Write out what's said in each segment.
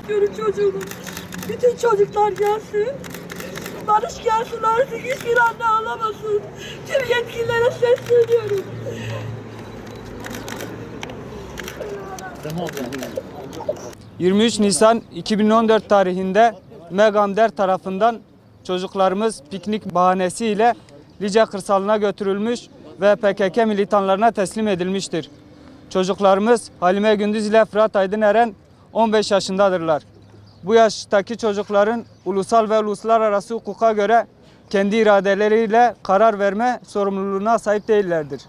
istiyorum çocuğumu. Bütün çocuklar gelsin. Barış gelsin artık hiçbir anne ağlamasın. Tüm yetkililere sesleniyorum. 23 Nisan 2014 tarihinde Megamder tarafından çocuklarımız piknik bahanesiyle Lice kırsalına götürülmüş ve PKK militanlarına teslim edilmiştir. Çocuklarımız Halime Gündüz ile Fırat Aydın Eren 15 yaşındadırlar. Bu yaştaki çocukların ulusal ve uluslararası hukuka göre kendi iradeleriyle karar verme sorumluluğuna sahip değillerdir.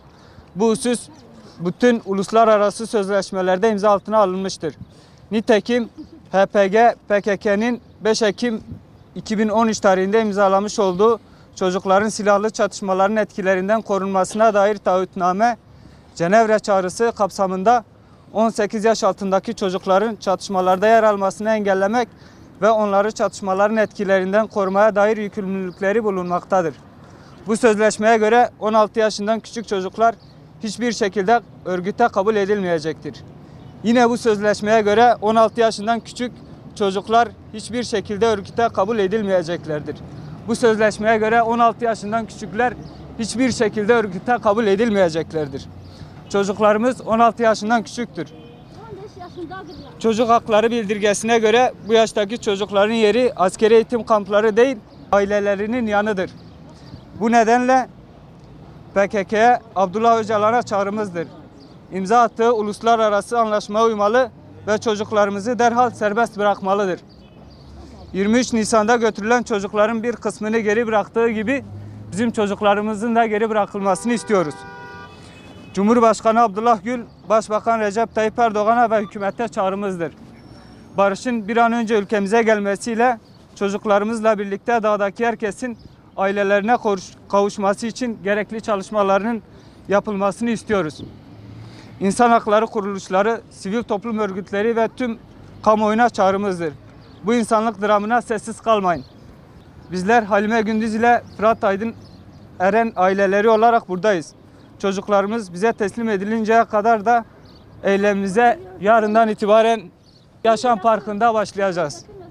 Bu husus bütün uluslararası sözleşmelerde imza altına alınmıştır. Nitekim HPG PKK'nın 5 Ekim 2013 tarihinde imzalamış olduğu çocukların silahlı çatışmaların etkilerinden korunmasına dair taahhütname Cenevre çağrısı kapsamında 18 yaş altındaki çocukların çatışmalarda yer almasını engellemek ve onları çatışmaların etkilerinden korumaya dair yükümlülükleri bulunmaktadır. Bu sözleşmeye göre 16 yaşından küçük çocuklar hiçbir şekilde örgüte kabul edilmeyecektir. Yine bu sözleşmeye göre 16 yaşından küçük çocuklar hiçbir şekilde örgüte kabul edilmeyeceklerdir. Bu sözleşmeye göre 16 yaşından küçükler hiçbir şekilde örgüte kabul edilmeyeceklerdir. Çocuklarımız 16 yaşından küçüktür. 15 yaşındadırlar. Çocuk hakları bildirgesine göre bu yaştaki çocukların yeri askeri eğitim kampları değil, ailelerinin yanıdır. Bu nedenle PKK'ya Abdullah Öcalan'a çağrımızdır. İmza attığı uluslararası anlaşmaya uymalı ve çocuklarımızı derhal serbest bırakmalıdır. 23 Nisan'da götürülen çocukların bir kısmını geri bıraktığı gibi bizim çocuklarımızın da geri bırakılmasını istiyoruz. Cumhurbaşkanı Abdullah Gül, Başbakan Recep Tayyip Erdoğan'a ve hükümete çağrımızdır. Barışın bir an önce ülkemize gelmesiyle çocuklarımızla birlikte dağdaki herkesin ailelerine kavuşması için gerekli çalışmalarının yapılmasını istiyoruz. İnsan hakları kuruluşları, sivil toplum örgütleri ve tüm kamuoyuna çağrımızdır. Bu insanlık dramına sessiz kalmayın. Bizler Halime Gündüz ile Fırat Aydın Eren aileleri olarak buradayız. Çocuklarımız bize teslim edilinceye kadar da eylemimize yarından itibaren Yaşam Parkı'nda başlayacağız.